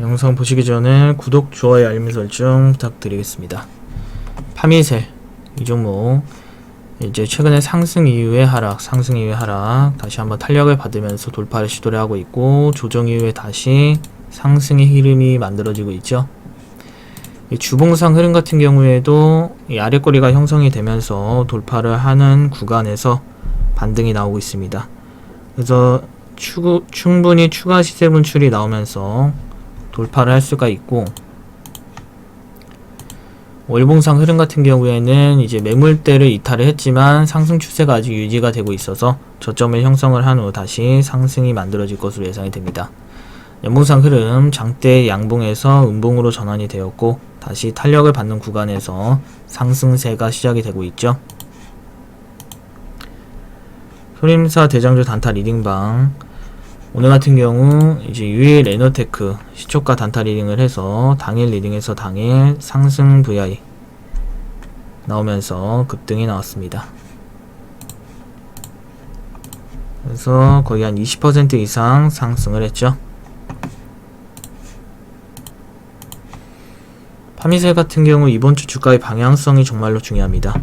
영상 보시기 전에 구독, 좋아요, 알림 설정 부탁드리겠습니다. 파미셀 이 종목 이제 최근에 상승 이후에 하락, 상승 이후에 하락 다시 한번 탄력을 받으면서 돌파를 시도를 하고 있고 조정 이후에 다시 상승의 흐름이 만들어지고 있죠. 이 주봉상 흐름 같은 경우에도 이 아랫꼬리가 형성이 되면서 돌파를 하는 구간에서 반등이 나오고 있습니다. 그래서 추구, 충분히 추가 시세 분출이 나오면서 돌파를 할 수가 있고 월봉상 흐름 같은 경우에는 이제 매물대를 이탈을 했지만 상승 추세가 아직 유지가 되고 있어서 저점을 형성을 한 후 다시 상승이 만들어질 것으로 예상이 됩니다. 연봉상 흐름 장대 양봉에서 음봉으로 전환이 되었고 다시 탄력을 받는 구간에서 상승세가 시작이 되고 있죠. 소림사 대장주 단타 리딩방 오늘 같은 경우 이제 유일 에너테크 시초가 단타 리딩을 해서 당일 리딩에서 당일 상승 VI 나오면서 급등이 나왔습니다. 그래서 거의 한 20% 이상 상승을 했죠. 파미셀 같은 경우 이번 주 주가의 방향성이 정말로 중요합니다.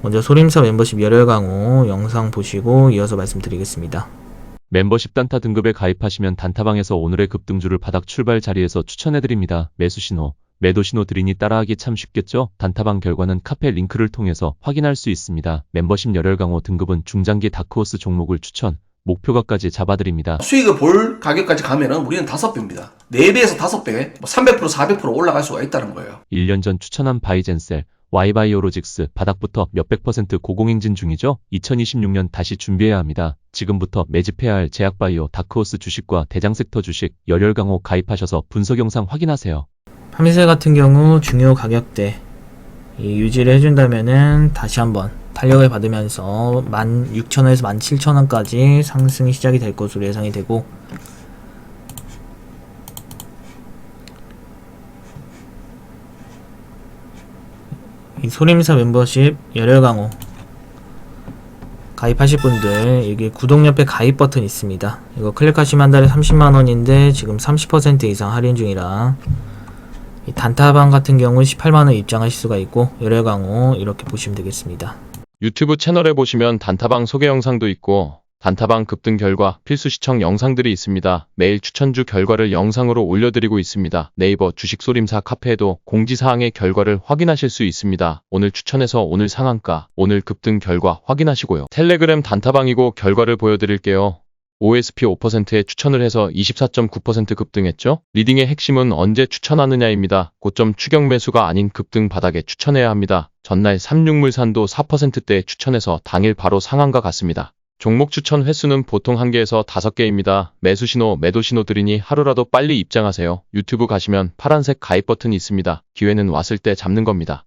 먼저 소림사 멤버십 열혈 강호 영상 보시고 이어서 말씀드리겠습니다. 멤버십 단타 등급에 가입하시면 단타방에서 오늘의 급등주를 바닥 출발 자리에서 추천해드립니다. 매수 신호, 매도 신호 드리니 따라하기 참 쉽겠죠? 단타방 결과는 카페 링크를 통해서 확인할 수 있습니다. 멤버십 열혈 강호 등급은 중장기 다크호스 종목을 추천, 목표가까지 잡아드립니다. 수익을 볼 가격까지 가면은 우리는 다섯 배입니다. 네 배에서 다섯 배, 뭐 300%, 400% 올라갈 수가 있다는 거예요. 1년 전 추천한 바이젠셀, 와이바이오로직스 바닥부터 몇백 퍼센트 고공행진 중이죠? 2026년 다시 준비해야 합니다. 지금부터 매집해야 할 제약바이오, 다크호스 주식과 대장섹터 주식, 열혈강호 가입하셔서 분석 영상 확인하세요. 파미셀 같은 경우 중요 가격대 이 유지를 해준다면은 다시 한번 탄력을 받으면서 16,000원에서 17,000원까지 상승이 시작이 될 것으로 예상이 되고 소림사 멤버십 열혈 강호 가입하실 분들 여기 구독 옆에 가입 버튼 있습니다. 이거 클릭하시면 한 달에 30만 원인데 지금 30% 이상 할인 중이라 이 단타방 같은 경우 18만원 입장하실 수가 있고 열혈 강호 이렇게 보시면 되겠습니다. 유튜브 채널에 보시면 단타방 소개 영상도 있고 단타방 급등 결과 필수 시청 영상들이 있습니다. 매일 추천주 결과를 영상으로 올려드리고 있습니다. 네이버 주식소림사 카페에도 공지사항의 결과를 확인하실 수 있습니다. 오늘 추천해서 오늘 상한가, 오늘 급등 결과 확인하시고요. 텔레그램 단타방이고 결과를 보여드릴게요. OSP 5%에 추천을 해서 24.9% 급등했죠? 리딩의 핵심은 언제 추천하느냐입니다. 고점 추격 매수가 아닌 급등 바닥에 추천해야 합니다. 전날 삼육물산도 4%대에 추천해서 당일 바로 상한가 같습니다. 종목 추천 횟수는 보통 1개에서 5개입니다. 매수 신호, 매도 신호 드리니 하루라도 빨리 입장하세요. 유튜브 가시면 파란색 가입 버튼이 있습니다. 기회는 왔을 때 잡는 겁니다.